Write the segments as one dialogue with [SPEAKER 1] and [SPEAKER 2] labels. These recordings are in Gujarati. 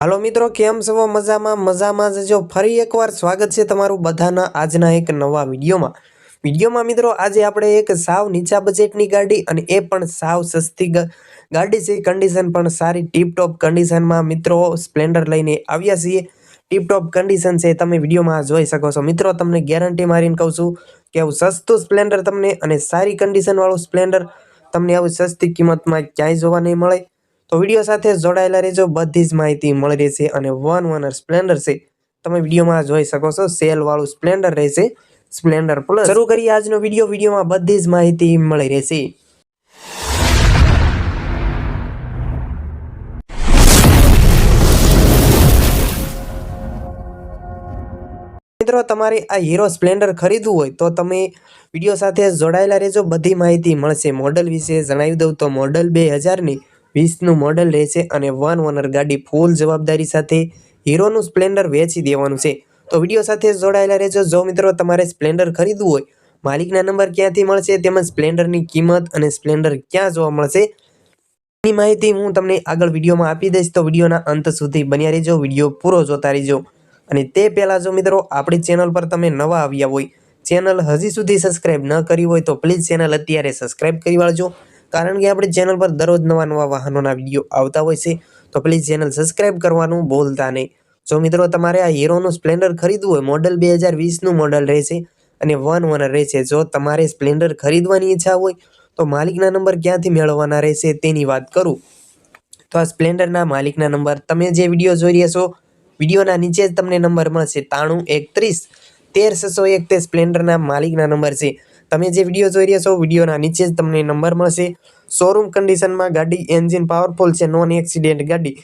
[SPEAKER 1] હાલો મિત્રો, કેમ છો? મજામાં મજામાં જજો ફરી એકવાર સ્વાગત છે તમારું બધાના આજના એક નવા વિડીયોમાં. વિડીયોમાં મિત્રો, આજે આપણે એક સાવ નીચા બજેટની ગાડી અને એ પણ સાવ સસ્તી ગાડી છે. કન્ડિશન પણ સારી ટીપટોપ કન્ડિશનમાં મિત્રો સ્પ્લેન્ડર લઈને આવ્યા છીએ. ટીપટોપ કન્ડિશન છે, તમે વિડીયોમાં જોઈ શકો છો. મિત્રો, તમને ગેરંટી મારીને કહું છું કે આવું સસ્તું સ્પ્લેન્ડર તમને અને સારી કન્ડિશનવાળું સ્પ્લેન્ડર તમને આવું સસ્તી કિંમતમાં ક્યાંય જોવા નહીં મળે. તો વીડિયો સાથે જોડાયેલા રહેજો. બધી જ માહિતી મળી રહેશે અને વન ઓનર સ્પ્લેન્ડર છે. તમે વિડીયોમાં જોઈ શકો છો સેલવાળું સ્પ્લેન્ડર રહેશે. સ્પ્લેન્ડર પ્લસ શરૂ કરીએ આજનો વીડિયો. વિડીયોમાં બધી જ માહિતી મળી રહેશે. મિત્રો, તમારે આ હીરો સ્પ્લેન્ડર ખરીદવું હોય તો તમે વીડિયો સાથે જોડાયેલા રહેજો. બધી માહિતી મળશે. મોડલ વિશે જણાવી દઉં તો મોડલ બે હજારની વીસનું મોડલ રહેશે અને વન ઓનર ગાડી ફૂલ જવાબદારી સાથે હીરોનું સ્પ્લેન્ડર વેચી દેવાનું છે. તો વીડિયો સાથે જોડાયેલા રહેજો. જો મિત્રો તમારે સ્પ્લેન્ડર ખરીદવું હોય, માલિકના નંબર ક્યાંથી મળશે, તેમજ સ્પ્લેન્ડરની કિંમત અને સ્પ્લેન્ડર ક્યાં જોવા મળશે, એની માહિતી હું તમને આગળ વિડીયોમાં આપી દઈશ. તો વિડીયોના અંત સુધી બન્યા રહેજો. વીડિયો પૂરો જોતા રહેજો. અને તે પહેલાં જો મિત્રો આપણી ચેનલ પર તમે નવા આવ્યા હોય, ચેનલ હજી સુધી સબસ્ક્રાઇબ ન કરી હોય, તો પ્લીઝ ચેનલ અત્યારે સબસ્ક્રાઈબ કરી વાળજો. કારણ કે આપણી ચેનલ પર દરરોજ નવા નવા વાહનોના વીડિયો આવતા હોય છે, તો પ્લીઝ ચેનલ સબસ્ક્રાઈબ કરવાનું ભૂલતા નહીં. જો મિત્રો તમારે આ હીરોનું સ્પ્લેન્ડર ખરીદવું હોય મોડલ બે હજાર વીસનું મોડલ રહેશે અને વન ઓનર રહેશે. જો તમારે સ્પ્લેન્ડર ખરીદવાની ઈચ્છા હોય, તો માલિકના નંબર ક્યાંથી મેળવવાના રહેશે તેની વાત કરું. તો આ સ્પ્લેન્ડરના માલિકના નંબર, તમે જે વીડિયો જોઈ રહ્યા છો વિડીયોના નીચે જ તમને નંબર મળશે, તાણું એકત્રીસ તેર છસો સ્પ્લેન્ડરના માલિકના નંબર છે. તમે જે વીડિયો જોઈ રહ્યા છો, વિડીયોના નીચે જ તમને નંબર મળશે. શોરૂમ કન્ડિશનમાં ગાડી એન્જિન પાવરફુલ છે, નોન એક્સિડેન્ટ ગાડી.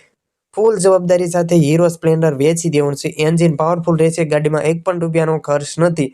[SPEAKER 1] ફૂલ જવાબદારી સાથે હીરો સ્પ્લેન્ડર વેચી દેવાનું છે. એન્જિન પાવરફુલ રહેશે, ગાડીમાં એક પણ રૂપિયાનો ખર્ચ નથી.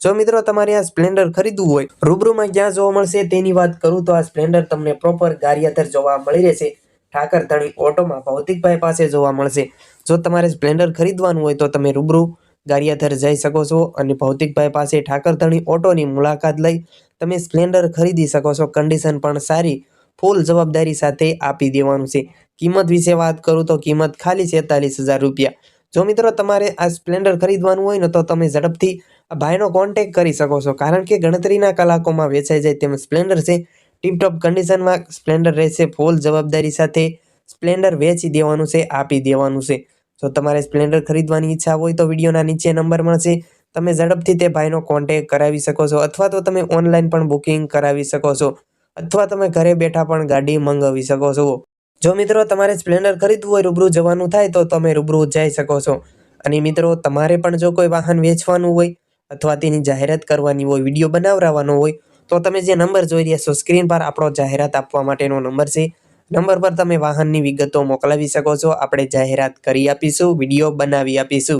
[SPEAKER 1] જો મિત્રો તમારે આ સ્પ્લેન્ડર ખરીદવું હોય, રૂબરૂમાં ક્યાં જોવા મળશે તેની વાત કરું તો આ સ્પ્લેન્ડર તમને પ્રોપર ગારિયાધર જોવા મળી રહેશે. ઠાકર તણી ઓટોમાં ભૌતિકભાઈ પાસે જોવા મળશે. જો તમારે સ્પ્લેન્ડર ખરીદવાનું હોય તો તમે રૂબરૂ ગારિયાધર જઈ શકો છો અને ભૌતિકભાઈ પાસે ઠાકરધણી ઓટોની મુલાકાત લઈ તમે સ્પ્લેન્ડર ખરીદી શકો છો. કન્ડિશન પણ સારી ફૂલ જવાબદારી સાથે આપી દેવાનું છે. કિંમત વિશે વાત કરું તો કિંમત ખાલી છેતાલીસ હજાર રૂપિયા. જો મિત્રો તમારે આ સ્પ્લેન્ડર ખરીદવાનું હોય ને તો તમે ઝડપથી આ ભાઈનો કોન્ટેક કરી શકો છો. કારણ કે ગણતરીના કલાકોમાં વેચાઈ જાય તેમ સ્પ્લેન્ડર છે. ટીપટોપ કન્ડિશનમાં સ્પ્લેન્ડર રહેશે ફૂલ જવાબદારી સાથે સ્પ્લેન્ડર વેચી દેવાનું છે, આપી દેવાનું છે. જો તમારે સ્પ્લેન્ડર ખરીદવાની ઈચ્છા હોય તો વિડીયોના નીચે નંબર મળશે. તમે ઝડપથી તે ભાઈનો કોન્ટેક કરાવી શકો છો અથવા તો તમે ઓનલાઈન પણ બુકિંગ કરાવી શકો છો અથવા તમે ઘરે બેઠા પણ ગાડી મંગાવી શકો છો. જો મિત્રો તમારે સ્પ્લેન્ડર ખરીદવું હોય, રૂબરૂ જવાનું થાય તો તમે રૂબરૂ જઈ શકો છો. અને મિત્રો તમારે પણ જો કોઈ વાહન વેચવાનું હોય અથવા તેની જાહેરાત કરવાની હોય, વીડિયો બનાવરાવવાનો હોય તો તમે જે નંબર જોઈ રહ્યા છો, સ્ક્રીન પર આપણો જાહેરાત આપવા માટેનો નંબર છે. નંબર પર તમે વાહનની વિગતો મોકલાવી શકો છો. આપણે જાહેરાત કરી આપીશું, વીડિયો બનાવી આપીશું.